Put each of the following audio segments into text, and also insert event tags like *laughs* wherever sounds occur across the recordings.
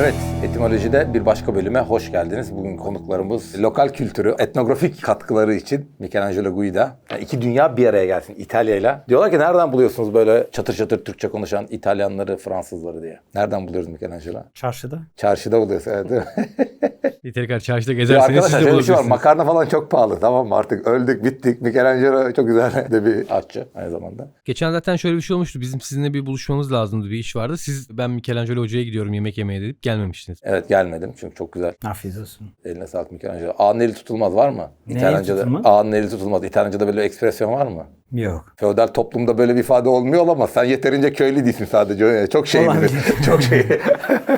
Evet, etimolojide bir başka bölüme hoş geldiniz. Bugün konuklarımız lokal kültürü, etnografik katkıları için Michelangelo Guida. Yani iki dünya bir araya gelsin İtalya'yla. Diyorlar ki nereden buluyorsunuz böyle çatır çatır Türkçe konuşan İtalyanları, Fransızları diye. Nereden buluyoruz Michelangelo? Çarşıda. Çarşıda buluyoruz, evet değil mi? *laughs* Yeteri kadar çarşıda gezerseniz siz arkadaşlar de şöyle bir şey var, bulabilirsiniz. makarna falan çok pahalı tamam mı artık öldük bittik. Michelangelo çok güzel de bir aşçı aynı zamanda. Geçen zaten şöyle bir şey olmuştu. Bizim sizinle bir buluşmamız lazımdı. Bir iş vardı. Siz ben Michelangelo Hoca'ya gidiyorum yemek yemeye dedip gelmemiştiniz. Evet gelmedim çünkü çok güzel. Afiyet olsun. Eline sağlık Michelangelo. Ağın eli tutulmaz var mı? Neyi İtalyanca'da tutulmaz? ağın eli tutulmaz. İtalyanca'da böyle bir ekspresyon var mı? Yok. Feodal toplumda böyle bir ifade olmuyor olamaz. Sen yeterince köylü değilsin sadece. Çok şey bilir. *laughs* Çok şey. *laughs*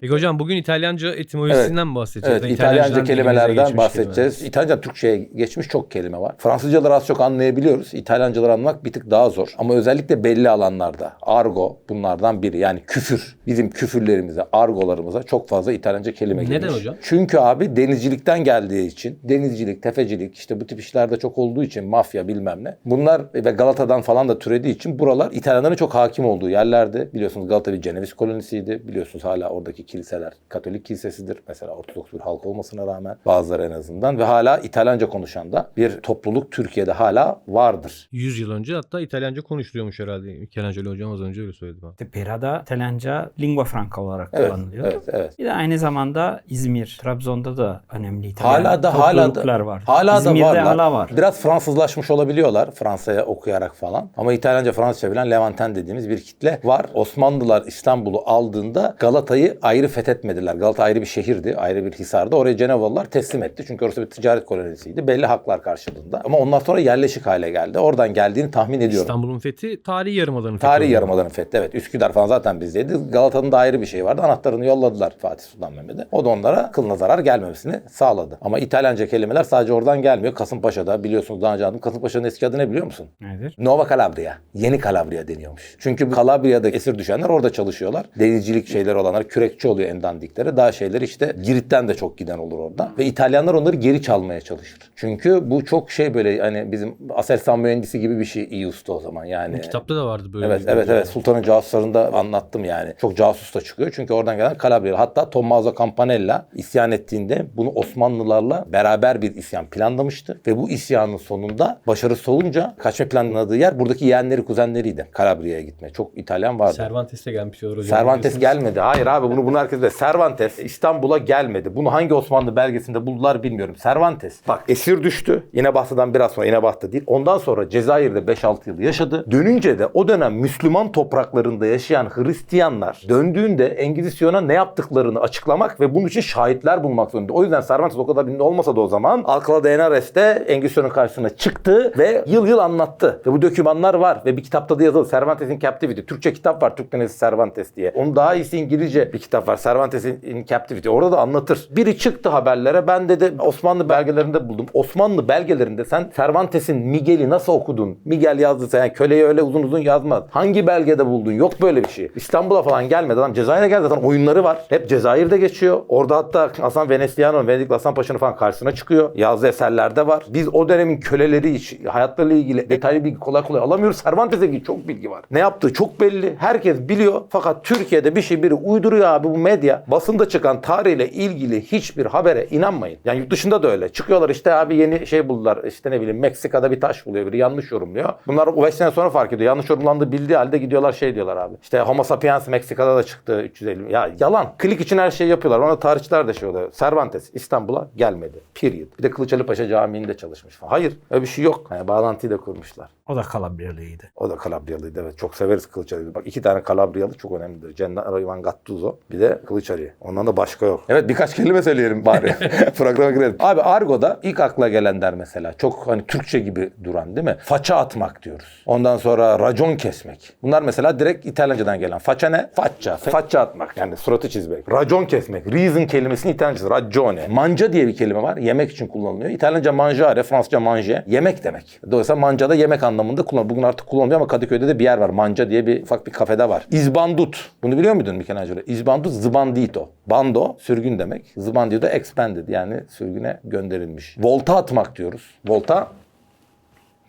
Peki hocam bugün İtalyanca etimolojisinden mi bahsedeceğiz? evet, İtalyanca kelimelerden bahsedeceğiz. İtalyanca Türkçe'ye geçmiş çok kelime var. Fransızcaları az çok anlayabiliyoruz. İtalyancaları anlamak bir tık daha zor. Ama özellikle belli alanlarda. Argo bunlardan biri. Yani küfür. Bizim küfürlerimize, argolarımıza çok fazla İtalyanca kelime Neden girmiş. hocam? Çünkü abi denizcilikten geldiği için, denizcilik, tefecilik işte bu tip işlerde çok olduğu için mafya bilmem ne. Bunlar ve Galata'dan falan da türediği için buralar İtalyanların çok hakim olduğu yerlerde. Biliyorsunuz Galata bir Ceneviz kolonisiydi. Biliyorsunuz hala oradaki kiliseler Katolik kilisesidir. Mesela Ortodoks bir halk olmasına rağmen bazıları en azından ve hala İtalyanca konuşan da bir topluluk Türkiye'de hala vardır. 100 yıl önce hatta İtalyanca konuşuluyormuş herhalde. Michelangelo hocam az önce öyle söyledi bana. Pera'da İtalyanca lingua franca olarak Evet, kullanılıyor. evet, evet. Bir de aynı zamanda İzmir, Trabzon'da da önemli İtalyan Hala da hala da topluluklar var. hala İzmir'de da varlar. hala var. Biraz Fransızlaşmış olabiliyorlar Fransa'ya okuyarak falan. Ama İtalyanca Fransızca bilen Levanten dediğimiz bir kitle var. Osmanlılar İstanbul'u aldığında Galata'yı ayrı fethetmediler. Galata ayrı bir şehirdi, ayrı bir hisardı. Oraya Cenevalılar teslim etti. Çünkü orası bir ticaret kolonisiydi. Belli haklar karşılığında. Ama ondan sonra yerleşik hale geldi. Oradan geldiğini tahmin ediyorum. İstanbul'un fethi tarihi yarımadanın fethi. Tarihi yarımadanın fethi evet. Üsküdar falan zaten bizdeydi. Galata'nın da ayrı bir şey vardı. Anahtarını yolladılar Fatih Sultan Mehmet'e. O da onlara kılına zarar gelmemesini sağladı. Ama İtalyanca kelimeler sadece oradan gelmiyor. Kasımpaşa'da biliyorsunuz daha önce anlattım. Kasımpaşa'nın eski adı ne biliyor musun? Nedir? Nova Calabria. Yeni Calabria deniyormuş. Çünkü bu Calabria'da esir düşenler orada çalışıyorlar. Denizcilik şeyleri olanlar kürekçi oluyor en dandikleri. Daha şeyler işte Girit'ten de çok giden olur orada. Ve İtalyanlar onları geri çalmaya çalışır. Çünkü bu çok şey böyle hani bizim Aselsan mühendisi gibi bir şey iyi usta o zaman yani. Kitapta da vardı böyle. Evet evet evet Sultan'ın casuslarında anlattım yani. Çok casus da çıkıyor çünkü oradan gelen Calabria'lı. Hatta Tommaso Campanella isyan ettiğinde bunu Osmanlılarla beraber bir isyan planlamıştı. Ve bu isyanın sonunda başarısı olunca kaçma planladığı yer buradaki yeğenleri kuzenleriydi. Calabria'ya gitme. Çok İtalyan vardı. Cervantes de gelmiş diyorlar hocam. Cervantes gelmedi. Hayır abi bunu bunu herkes de Cervantes İstanbul'a gelmedi. Bunu hangi Osmanlı belgesinde buldular bilmiyorum. Cervantes bak esir düştü. İnebahta'dan biraz sonra İnebahta değil. Ondan sonra Cezayir'de 5-6 yıl yaşadı. Dönünce de o dönem Müslüman topraklarında yaşayan Hristiyanlar döndüğünde Engizisyon'a ne yaptıklarını açıklamak ve bunun için şahitler bulmak zorunda. O yüzden Cervantes o kadar ünlü olmasa da o zaman Alcalá de Henares'te Engizisyon'un karşısına çıktı ve yıl yıl anlattı. Ve bu dokümanlar var ve bir kitapta da yazılı. Cervantes'in Captivity. Türkçe kitap var. Türk Denesi Cervantes diye. Onun daha iyisi İngilizce bir kitap var. Cervantes'in in Captivity. Orada da anlatır. Biri çıktı haberlere. Ben dedi Osmanlı belgelerinde buldum. Osmanlı belgelerinde sen Cervantes'in Miguel'i nasıl okudun? Miguel yazdıysa yani köleyi öyle uzun uzun yazmaz. Hangi belgede buldun? Yok böyle bir şey. İstanbul'a falan gelmedi. Adam Cezayir'e geldi. Zaten oyunları var. Hep Cezayir'de geçiyor. Orada hatta Hasan Venesiano, Venedikli Hasan Paşa'nın falan karşısına çıkıyor. Yazdığı eserlerde var. Biz o dönemin köleleri hiç hayatlarıyla ilgili detaylı bilgi kolay kolay alamıyoruz. Cervantes'e ilgili çok bilgi var. Ne yaptığı çok belli. Herkes biliyor. Fakat Türkiye'de bir şey biri uyduruyor abi bu medya. Basında çıkan tarihle ilgili hiçbir habere inanmayın. Yani yurt dışında da öyle. Çıkıyorlar işte abi yeni şey buldular. İşte ne bileyim Meksika'da bir taş buluyor biri yanlış yorumluyor. Bunlar o 5 sene sonra fark ediyor. Yanlış yorumlandığı bildiği halde gidiyorlar şey diyorlar abi. İşte Homo sapiens Meksika'da da çıktı 350. Ya yalan. Klik için her şeyi yapıyorlar. Ona tarihçiler de şey oluyor. Cervantes İstanbul'a gelmedi. Period. Bir de Kılıçdaroğlu Paşa Camii'nde çalışmış falan. Hayır. Öyle bir şey yok. Yani bağlantıyı da kurmuşlar. O da Kalabriyalıydı. O da Kalabriyalıydı evet. Çok severiz Kılıçdaroğlu. Bak iki tane Kalabriyalı çok önemlidir. Gennaro Ivan Gattuso bir de Kılıçdaroğlu. Ondan da başka yok. Evet birkaç kelime söyleyelim bari. *laughs* Programa girelim. Abi Argo'da ilk akla gelenler mesela çok hani Türkçe gibi duran değil mi? Faça atmak diyoruz. Ondan sonra racon kesmek. Bunlar mesela direkt İtalyancadan gelen. Faça ne? Faccia. Faça atmak. Yani suratı çizmek. Racon kesmek. Reason kelimesinin İtalyancası. Ragione. Manca diye bir kelime var. Yemek için kullanılıyor. İtalyanca mangiare, Fransızca manger. Yemek demek. Dolayısıyla manca da yemek anlamında kullanılıyor. Bugün artık kullanılıyor ama Kadıköy'de de bir yer var. Manca diye bir ufak bir kafede var. İzbandut. Bunu biliyor muydun Michelangelo? İzbandut zbandito. Bando sürgün demek. Zbandito da expanded yani sürgüne gönderilmiş. Volta atmak diyoruz. Volta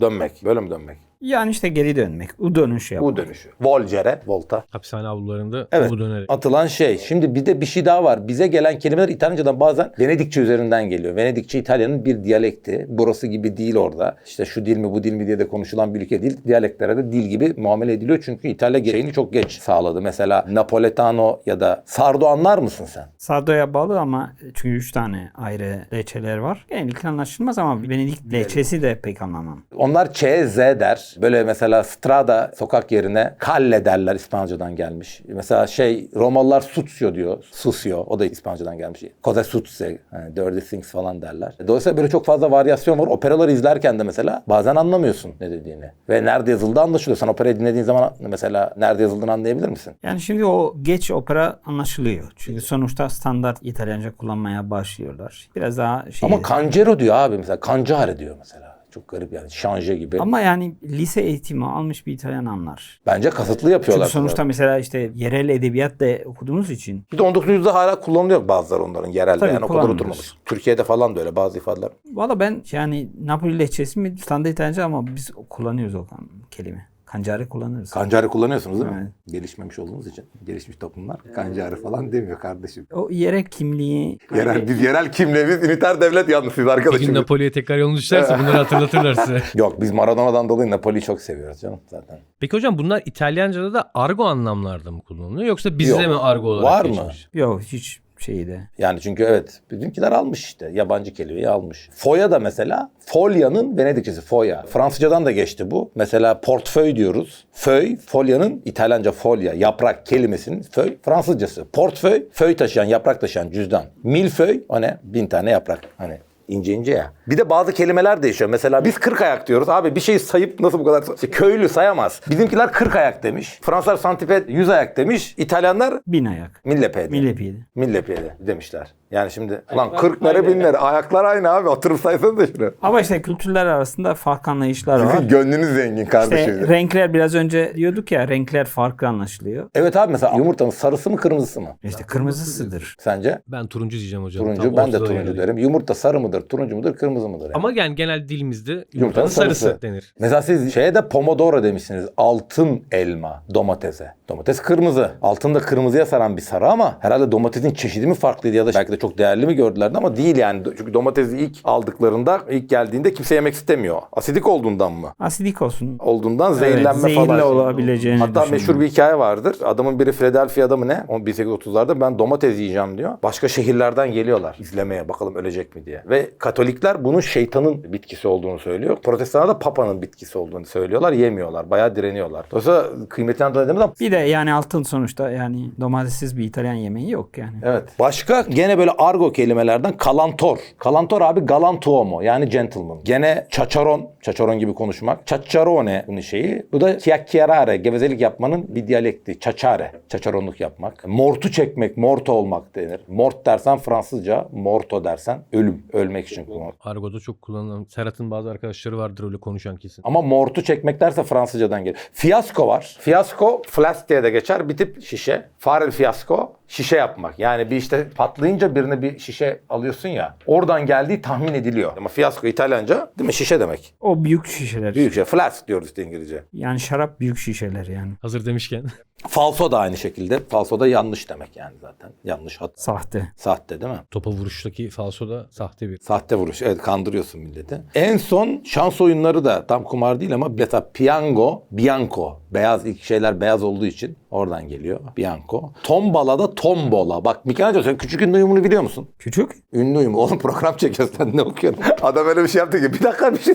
dönmek. Böyle mi dönmek? Yani işte geri dönmek. U dönüş yapmak. U dönüşü. Volgere, volta. Hapishane avlularında Evet. bu dönerek. Atılan şey. Şimdi bir de bir şey daha var. Bize gelen kelimeler İtalyancadan bazen Venedikçe üzerinden geliyor. Venedikçe İtalya'nın bir diyalekti. Burası gibi değil orada. İşte şu dil mi bu dil mi diye de konuşulan bir ülke değil. Diyaleklere de dil gibi muamele ediliyor. Çünkü İtalya şeyini çok geç sağladı. Mesela Napoletano ya da Sardo anlar mısın sen? Sardo'ya bağlı ama çünkü üç tane ayrı leçeler var. Genellikle anlaşılmaz ama Venedik leçesi de pek anlamam. Onlar Ç, Z Böyle mesela strada sokak yerine kalle derler İspanyolcadan gelmiş. Mesela şey Romalılar sutsio diyor. Susio. O da İspanyolcadan gelmiş. Cosa sutse. Yani dirty things falan derler. Dolayısıyla böyle çok fazla varyasyon var. Operaları izlerken de mesela bazen anlamıyorsun ne dediğini. Ve nerede yazıldığı anlaşılıyor. Sen operayı dinlediğin zaman mesela nerede yazıldığını anlayabilir misin? Yani şimdi o geç opera anlaşılıyor. Çünkü sonuçta standart İtalyanca kullanmaya başlıyorlar. Biraz daha şey. Ama Cancero diyor abi mesela. Cancare diyor mesela. Çok garip yani. Şanje gibi. Ama yani lise eğitimi almış bir İtalyan anlar. Bence kasıtlı yapıyorlar. Çünkü sonuçta mesela işte yerel edebiyat da okuduğumuz için Bir de 19. yüzyılda hala kullanılıyor bazıları onların yerelde. Tabii, yani o kadar oturmamış. Türkiye'de falan da öyle bazı ifadeler. Valla ben yani Napoli lehçesi mi standart İtalyanca ama biz kullanıyoruz o kelime. Kancari kullanırız. Kancari kullanıyorsunuz değil mi? Evet. Gelişmemiş olduğunuz için. Gelişmiş toplumlar kancari falan demiyor kardeşim. o yerel kimliği Yerel, biz yerel kimliğimiz üniter devlet yanlısıyız Bir gün arkadaşım. Napoli'ye tekrar yolunuz düşerse bunları hatırlatırlar size. *laughs* Yok biz Maradona'dan dolayı Napoli'yi çok seviyoruz canım zaten. Peki hocam bunlar İtalyanca'da da argo anlamlarda mı kullanılıyor yoksa bizde Yok. mi argo olarak Var mı? geçmiş? yok hiç şeyde. Yani çünkü evet bizimkiler almış işte. Yabancı kelimeyi almış. Foya da mesela folyanın Venedikçesi foya. Fransızcadan da geçti bu. Mesela portföy diyoruz. Föy, folyanın İtalyanca folya, yaprak kelimesinin föy Fransızcası. Portföy, föy taşıyan, yaprak taşıyan cüzdan. Milföy, o ne? Bin tane yaprak. Hani ince ince ya. Bir de bazı kelimeler değişiyor. Mesela biz 40 ayak diyoruz. Abi bir şeyi sayıp nasıl bu kadar... İşte köylü sayamaz. Bizimkiler 40 ayak demiş. Fransızlar santiped 100 ayak demiş. İtalyanlar Bin ayak. millepede. Millepiydi. Millepiyede demişler. Yani şimdi ulan 40 lira bin lira ayaklar aynı abi oturup saysanız da şunu. Ama işte kültürler arasında farklı anlayışlar var. Sizin gönlünüz zengin kardeşim. İşte renkler biraz önce diyorduk ya renkler farklı anlaşılıyor. evet abi mesela yumurtanın sarısı mı kırmızısı mı? İşte kırmızısıdır. Sence? Ben turuncu diyeceğim hocam. Turuncu. Tam ben de ortada turuncu yani. derim. Yumurta sarı mıdır, turuncu mudur, kırmızı mıdır? Yani? Ama yani genel dilimizde Yumurtanın yumurtanın sarısı, sarısı. denir. Mesela siz şeye de pomodoro demişsiniz. Altın elma domatese. Domates kırmızı. Altında kırmızıya saran bir sarı ama herhalde domatesin çeşidi mi farklıydı ya da belki de çok değerli mi gördülerdi ama değil yani. Çünkü domatesi ilk aldıklarında, ilk geldiğinde kimse yemek istemiyor. Asidik olduğundan mı? Asidik olsun. olduğundan Evet, zehirlenme zehirli falan. olabileceğini Hatta düşünüyorum. meşhur bir hikaye vardır. Adamın biri Philadelphia'da mı ne? O 1830'larda ben domates yiyeceğim diyor. Başka şehirlerden geliyorlar izlemeye bakalım ölecek mi diye. Ve Katolikler bunun şeytanın bitkisi olduğunu söylüyor. Protestanlar da papanın bitkisi olduğunu söylüyorlar. Yemiyorlar. Bayağı direniyorlar. Dolayısıyla kıymetini anladığımız ama Bir de yani altın sonuçta yani domatessiz bir İtalyan yemeği yok yani. Evet. Başka gene böyle argo kelimelerden kalantor. Kalantor abi galantuomo yani gentleman. Gene çaçaron. Çaçaron gibi konuşmak. Çaçarone bunun şeyi. Bu da chiacchierare. Gevezelik yapmanın bir diyalekti. Çaçare. Çaçaronluk yapmak. Mortu çekmek. Morto olmak denir. Mort dersen Fransızca. Morto dersen ölüm. Ölmek için kullanılır. Argo'da çok kullanılan. Serhat'ın bazı arkadaşları vardır öyle konuşan kesin. Ama mortu çekmek derse Fransızcadan gelir. Fiyasko var. Fiyasko flask diye de geçer. Bir tip şişe. Farel fiyasko şişe yapmak. Yani bir işte patlayınca birine bir şişe alıyorsun ya. Oradan geldiği tahmin ediliyor. Ama fiyasko İtalyanca değil mi? Şişe demek. O büyük şişeler. Büyük şey. Flask diyoruz işte İngilizce. Yani şarap büyük şişeler yani. Hazır demişken. Falso da aynı şekilde. Falso da yanlış demek yani zaten. Yanlış hat. Sahte. Sahte değil mi? Topa vuruştaki falso da sahte bir. Sahte vuruş. Evet kandırıyorsun milleti. En son şans oyunları da tam kumar değil ama mesela piyango, bianco. Beyaz ilk şeyler beyaz olduğu için oradan geliyor. Bianco. Tombala da tombola. Bak Michelangelo sen küçük ünlü uyumunu biliyor musun? Küçük? Ünlü uyumu. Oğlum program çekiyorsun sen ne okuyorsun? *laughs* Adam öyle bir şey yaptı ki bir dakika bir şey.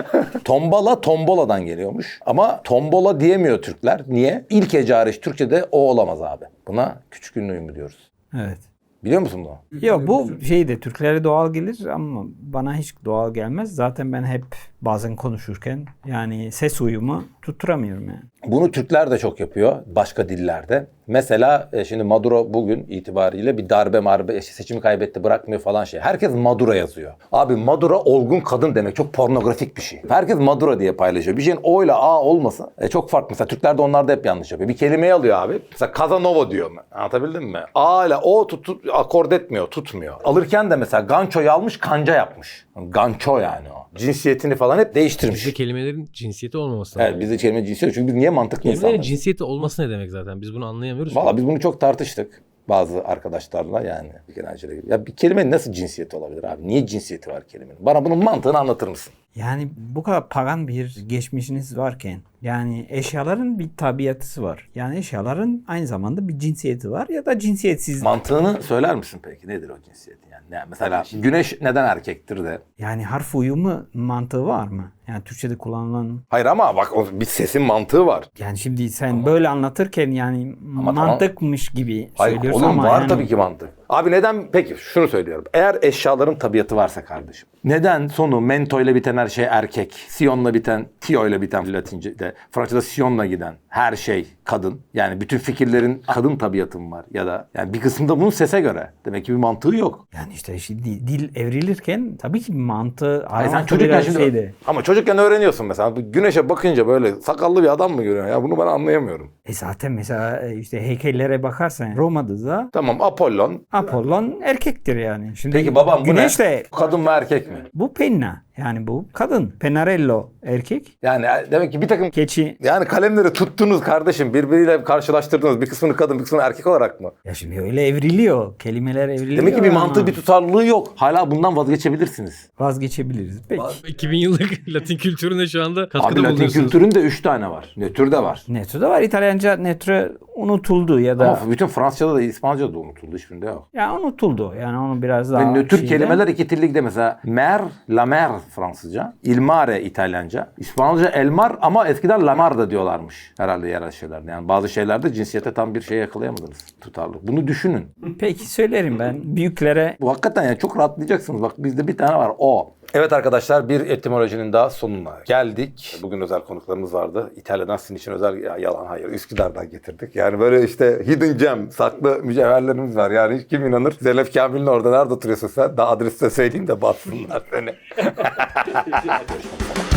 *laughs* Tombala tomboladan geliyormuş. Ama tombola diyemiyor Türkler. Niye? İlk hece hariç Türkçe'de o olamaz abi. Buna küçük ünlü uyumu diyoruz. Evet. Biliyor musun bunu? Yok bu şey de Türklere doğal gelir ama bana hiç doğal gelmez. Zaten ben hep bazen konuşurken yani ses uyumu tutturamıyorum yani. Bunu Türkler de çok yapıyor başka dillerde. Mesela e, şimdi Maduro bugün itibariyle bir darbe marbe seçimi kaybetti bırakmıyor falan şey. Herkes Maduro yazıyor. Abi Maduro olgun kadın demek çok pornografik bir şey. Herkes Maduro diye paylaşıyor. Bir şeyin O ile A olmasa e, çok farklı. Mesela Türkler de onlar da hep yanlış yapıyor. Bir kelimeyi alıyor abi. Mesela Kazanova diyor. Anlatabildim mi? A ile O tut, tut- akord etmiyor, tutmuyor. Alırken de mesela gançoyu almış, kanca yapmış. Ganço yani o. Cinsiyetini falan hep değiştirmiş. Bizde kelimelerin cinsiyeti olmaması lazım. Evet bizde kelime cinsiyet çünkü biz niye mantıklı Kelimelerin insanlarız? cinsiyeti olması ne demek zaten? Biz bunu anlayamıyoruz. Valla biz bunu çok tartıştık bazı arkadaşlarla yani bir gibi. Ya bir kelimenin nasıl cinsiyeti olabilir abi? Niye cinsiyeti var kelimenin? Bana bunun mantığını anlatır mısın? Yani bu kadar pagan bir geçmişiniz varken yani eşyaların bir tabiatısı var. Yani eşyaların aynı zamanda bir cinsiyeti var ya da cinsiyetsiz. Mantığını söyler misin peki? Nedir o cinsiyet yani? Mesela güneş neden erkektir de? Yani harf uyumu mantığı var mı? Yani Türkçe'de kullanılan Hayır ama bak o bir sesin mantığı var. yani şimdi sen böyle anlatırken yani Ama tamam. mantıkmış gibi Hayır söylüyorsun oğlum ama var yani- tabii ki mantık. Abi neden peki şunu söylüyorum. Eğer eşyaların tabiatı varsa kardeşim. Neden sonu mento ile biten her şey erkek, siyonla biten, tio ile biten Latince'de, Fransızca'da siyonla giden her şey kadın. Yani bütün fikirlerin kadın tabiatı mı var ya da yani bir kısmında bunun sese göre. Demek ki bir mantığı yok. Yani işte şimdi dil evrilirken tabii ki bir mantığı Hayır, sen çocukken şimdi şeydi. ama çocukken öğreniyorsun mesela. Bu Güneşe bakınca böyle sakallı bir adam mı görüyorsun? Ya bunu ben anlayamıyorum. E zaten mesela e, işte heykellere bakarsan Roma'da da Tamam Apollon. Apollon erkektir yani. Şimdi Peki babam bu Güneş ne? de Kadın mı erkek mi? bu penna yani bu kadın. Penarello erkek. Yani demek ki bir takım Keçi Yani kalemleri tuttunuz kardeşim. Birbiriyle karşılaştırdınız. Bir kısmını kadın bir kısmını erkek olarak mı? ya şimdi öyle evriliyor. Kelimeler evriliyor. Demek ki bir ama mantığı bir tutarlılığı yok. Hala bundan vazgeçebilirsiniz. Vazgeçebiliriz. Peki. 2000 yıllık *laughs* Latin kültürüne şu anda Abi katkıda Latin bulunuyorsunuz. kültüründe 3 tane var. Nötr de var. Netro da var. İtalyanca netro unutuldu ya da Ama bütün Fransızca'da da İspanyolca'da da unutuldu. Hiçbirinde yok. ya unutuldu. Yani onu biraz daha Ve nötr şeyden- kelimeler iki tillikte mesela mer, la mer Fransızca, il mare İtalyanca, İspanyolca el mar ama eskiden la mar da diyorlarmış herhalde yerel şeylerde. Yani bazı şeylerde cinsiyete tam bir şey yakalayamadınız tutarlı. Bunu düşünün. Peki söylerim ben. Büyüklere Bu hakikaten yani çok rahatlayacaksınız. Bak bizde bir tane var o. Evet arkadaşlar bir etimolojinin daha sonuna geldik. Bugün özel konuklarımız vardı. İtalya'dan sizin için özel ya, yalan hayır Üsküdar'dan getirdik. Yani böyle işte hidden gem saklı mücevherlerimiz var. Yani hiç kim inanır? Zelef Kamil'in orada nerede oturuyorsun sen? Daha adresi de söyleyeyim de bassınlar seni. *laughs* *laughs*